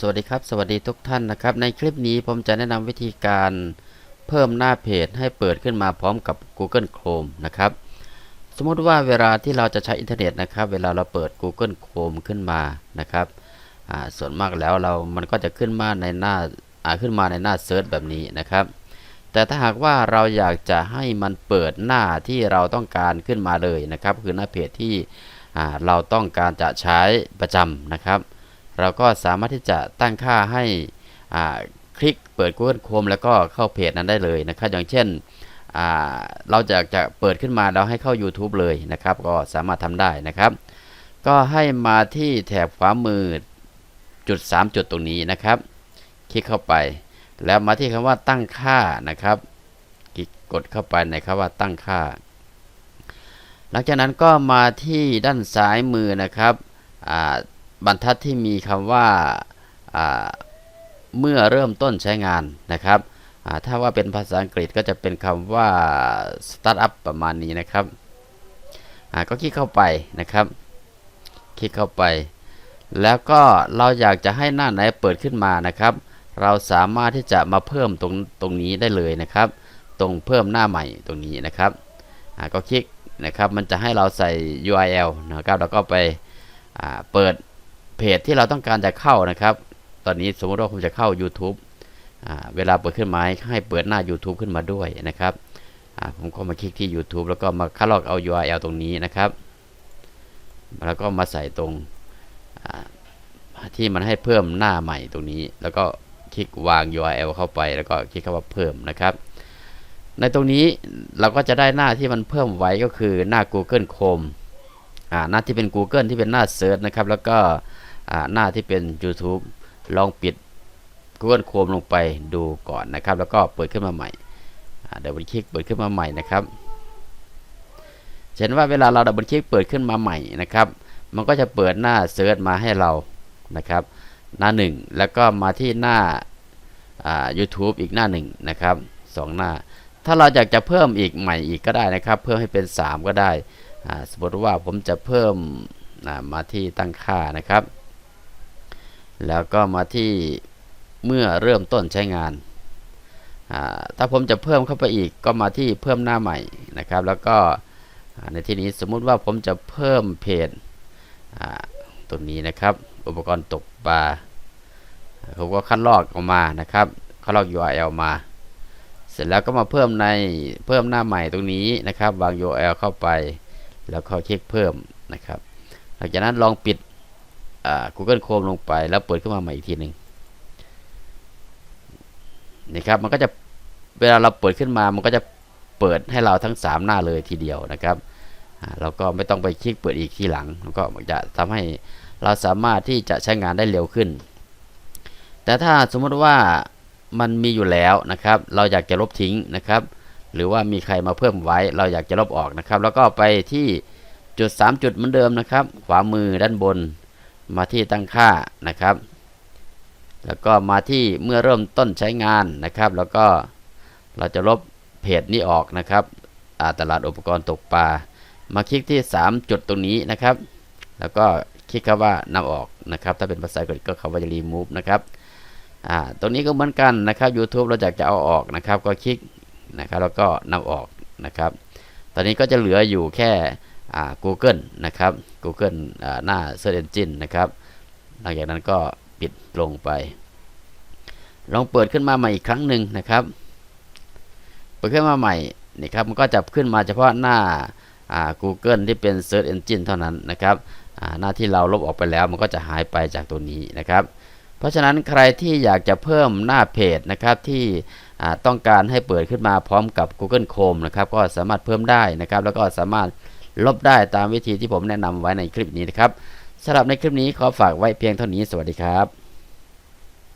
สวัสดีครับ สวัสดีทุกท่านนะครับ ในคลิปนี้ผมจะแนะนำวิธีการเพิ่มหน้าเพจให้เปิดขึ้นมาพร้อมกับ Google Chrome นะครับ สมมติว่าเวลาที่เราจะใช้อินเทอร์เน็ตนะครับ เวลาเราเปิด Google Chrome ขึ้นมานะครับส่วนมากแล้วเรามันก็จะขึ้นมาในหน้าขึ้นมาในหน้าเซิร์ชแบบนี้นะครับ แต่ถ้าหากว่าเราอยากจะให้มันเปิดหน้าที่เราต้องการขึ้นมาเลยนะครับ คือหน้าเพจที่เราต้องการจะใช้ประจำนะครับ เราก็สามารถที่จะตั้งค่าให้คลิกเปิด Google Chrome แล้วก็เข้าเพจนั้นได้เลยนะครับ อย่างเช่นเราจะจะเปิดขึ้นมาแล้วให้เข้า YouTube เลยนะครับ ก็สามารถทำได้นะครับ ก็ให้มาที่แถบขวามือจุด 3 จุดตรงนี้นะครับ คลิกเข้าไป แล้วมาที่คำว่าตั้งค่านะครับกดเข้าไปในคำว่าตั้งค่า หลังจากนั้นก็มาที่ด้านซ้ายมือนะครับ บรรทัดที่มีคำว่าเมื่อเริ่มต้นใช้งานนะครับ ถ้าว่าเป็นภาษาอังกฤษก็จะเป็นคำว่า start up ประมาณนี้นะครับก็คลิกเข้าไปนะครับ คลิกเข้าไป แล้วก็เราอยากจะให้หน้าไหนเปิดขึ้นมานะครับ เราสามารถที่จะมาเพิ่มตรงตรงนี้ได้เลยนะครับ ตรงเพิ่มหน้าใหม่ตรงนี้นะครับก็คลิกนะครับ มันจะให้เราใส่ URL นะครับ แล้วก็ไปเปิด เพจที่เราต้องการจะเข้านะครับ ตอนนี้สมมติว่าผมจะเข้า YouTube เวลาเปิดขึ้นมาให้เปิดหน้า YouTube ขึ้นมาด้วยนะครับผมก็มาคลิกที่ YouTube แล้วก็มาคัดลอกเอา URL ตรงนี้นะครับ แล้วก็มาใส่ตรงที่มันให้เพิ่มหน้าใหม่ตรงนี้ แล้วก็คลิกวาง URL เข้าไป แล้วก็คลิกคำว่าเพิ่มนะครับ ในตรงนี้เราก็จะได้หน้าที่มันเพิ่มไว้ก็คือหน้า Google Chrome หน้าที่เป็น Google ที่เป็นหน้าเซิร์ชนะครับ แล้วก็ หน้าที่เป็น YouTube ลองปิด Google Chrome ลงไปดูก่อนนะครับ แล้วก็เปิดขึ้นมาใหม่เดี๋ยวบันคลิกเปิดขึ้นมาใหม่นะครับเห็นว่าเวลาเราดับเบิลคลิกเปิดขึ้นมาใหม่นะครับ มันก็จะเปิดหน้าเซิร์ชมาให้เรานะครับ หน้า 1 แล้วก็มาที่หน้า YouTube อีกหน้า1นะครับสหน้า ถ้าเราอยากจะเพิ่มอีกใหม่อีกก็ได้นะครับ เพิ่มให้เป็น 3 ก็ได้ สมมติว่าผมจะเพิ่มมาที่ตั้งค่านะครับ แล้วก็มาที่เมื่อเริ่มต้นใช้งาน ถ้าผมจะเพิ่มเข้าไปอีกก็มาที่เพิ่มหน้าใหม่นะครับ แล้วก็ในที่นี้สมมุติว่าผมจะเพิ่มเพจตัวนี้นะครับ อุปกรณ์ตกปลาผมก็คัดลอกออกมานะครับคัดลอก URL มา เสร็จแล้วก็มาเพิ่มในเพิ่มหน้าใหม่ตรงนี้นะครับวาง URL เข้าไป แล้วก็คลิกเพิ่มนะครับ หลังจากนั้นลองปิด Google Chrome ลงไป แล้วเปิดขึ้นมาใหม่อีกทีหนึ่งนี่ครับมันก็จะเวลาเราเปิดขึ้นมามันก็จะเปิดให้เราทั้ง 3 หน้าเลยทีเดียวนะครับเราก็ไม่ต้องไปคลิกเปิดอีกทีหลังก็จะทำให้เราสามารถที่จะใช้งานได้เร็วขึ้น แต่ถ้าสมมติว่ามันมีอยู่แล้วนะครับ เราอยากจะลบทิ้งนะครับ หรือว่ามีใครมาเพิ่มไว้ เราอยากจะลบออกนะครับ แล้วก็ไปที่จุด 3 จุดเหมือนเดิมนะครับ ขวามือด้านบน มาที่ตั้งค่านะครับ แล้วก็มาที่เมื่อเริ่มต้นใช้งานนะครับ แล้วก็เราจะลบเพจนี้ออกนะครับตลาดอุปกรณ์ตกปลา มาคลิกที่ 3 จุดตรงนี้นะครับ แล้วก็คลิกคำว่านำออกนะครับ ถ้าเป็นภาษาอังกฤษก็คำว่าจะ remove นะครับอ่าตรงนี้ก็เหมือนกันนะครับ YouTube เราอยากจะเอาออกนะครับ ก็คลิกนะครับ แล้วก็นำออกนะครับ ตอนนี้ก็จะเหลืออยู่แค่ Google นะครับ Google หน้า Search Engine นะครับ หลังจากนั้นก็ปิดลงไป ลองเปิดขึ้นมาใหม่อีกครั้งหนึ่งนะครับ เปิดขึ้นมาใหม่นี่ครับมันก็จะขึ้นมาเฉพาะหน้า Google ที่เป็น Search Engine เท่านั้นนะครับหน้าที่เราลบออกไปแล้วมันก็จะหายไปจากตัวนี้นะครับ เพราะฉะนั้นใครที่อยากจะเพิ่มหน้าเพจนะครับที่ต้องการให้เปิดขึ้นมาพร้อมกับ Google Chrome นะครับก็สามารถเพิ่มได้นะครับ แล้วก็สามารถ ลบได้ตามวิธีที่ผมแนะนำไว้ในคลิปนี้นะครับสำหรับในคลิปนี้ขอฝากไว้เพียงเท่านี้สวัสดีครับ